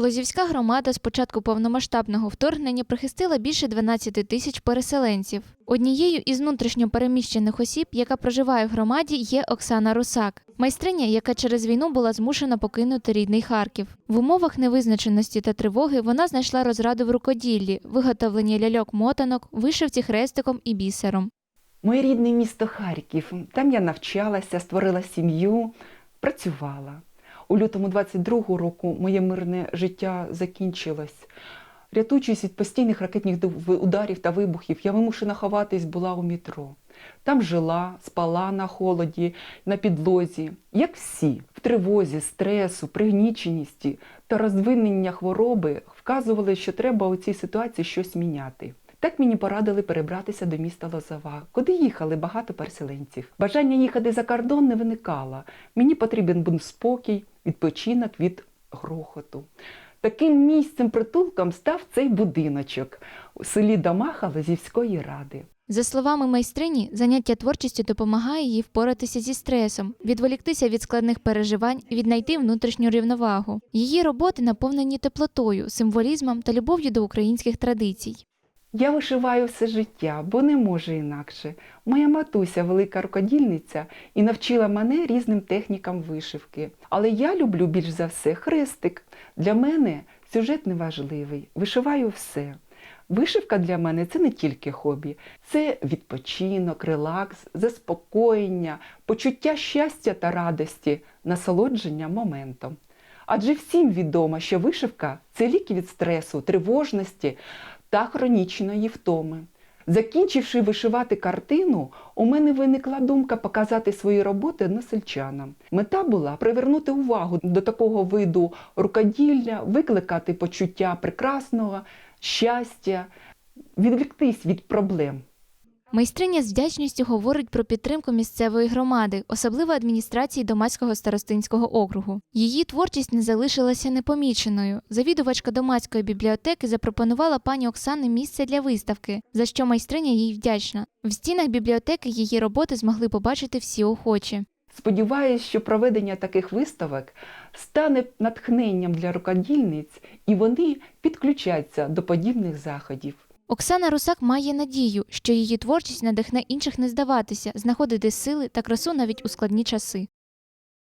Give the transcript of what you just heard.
Лозівська громада з початку повномасштабного вторгнення прихистила більше 12 тисяч переселенців. Однією із внутрішньо переміщених осіб, яка проживає в громаді, є Оксана Русак, майстриня, яка через війну була змушена покинути рідний Харків. В умовах невизначеності та тривоги вона знайшла розраду в рукоділлі, виготовленні ляльок-мотанок, вишивці хрестиком і бісером. Моє рідне місто Харків. Там я навчалася, створила сім'ю, працювала. У лютому 22-го року моє мирне життя закінчилось. Рятуючись від постійних ракетних ударів та вибухів, я вимушена ховатись була у метро. Там жила, спала на холоді, на підлозі, як всі, в тривозі, стресу, пригніченості та розвинення хвороби вказували, що треба у цій ситуації щось міняти. Так мені порадили перебратися до міста Лозова, куди їхали багато переселенців. Бажання їхати за кордон не виникало. Мені потрібен був спокій, відпочинок від грохоту. Таким місцем притулком став цей будиночок у селі Домаха Лозівської ради. За словами майстрині, заняття творчістю допомагає їй впоратися зі стресом, відволіктися від складних переживань, і віднайти внутрішню рівновагу. Її роботи наповнені теплотою, символізмом та любов'ю до українських традицій. Я вишиваю все життя, бо не можу інакше. Моя матуся, велика рукодільниця, і навчила мене різним технікам вишивки. Але я люблю більш за все хрестик. Для мене сюжет неважливий. Вишиваю все. Вишивка для мене це не тільки хобі, це відпочинок, релакс, заспокоєння, почуття щастя та радості, насолодження моментом. Адже всім відомо, що вишивка це ліки від стресу, тривожності та хронічної втоми. Закінчивши вишивати картину, у мене виникла думка показати свої роботи односельчанам. Мета була привернути увагу до такого виду рукоділля, викликати почуття прекрасного, щастя, відвіктись від проблем. Майстриня з вдячністю говорить про підтримку місцевої громади, особливо адміністрації Домацького старостинського округу. Її творчість не залишилася непоміченою. Завідувачка домацької бібліотеки запропонувала пані Оксани місце для виставки, за що майстриня їй вдячна. В стінах бібліотеки її роботи змогли побачити всі охочі. Сподіваюсь, що проведення таких виставок стане натхненням для рукодільниць, і вони підключаться до подібних заходів. Оксана Русак має надію, що її творчість надихне інших не здаватися, знаходити сили та красу навіть у складні часи.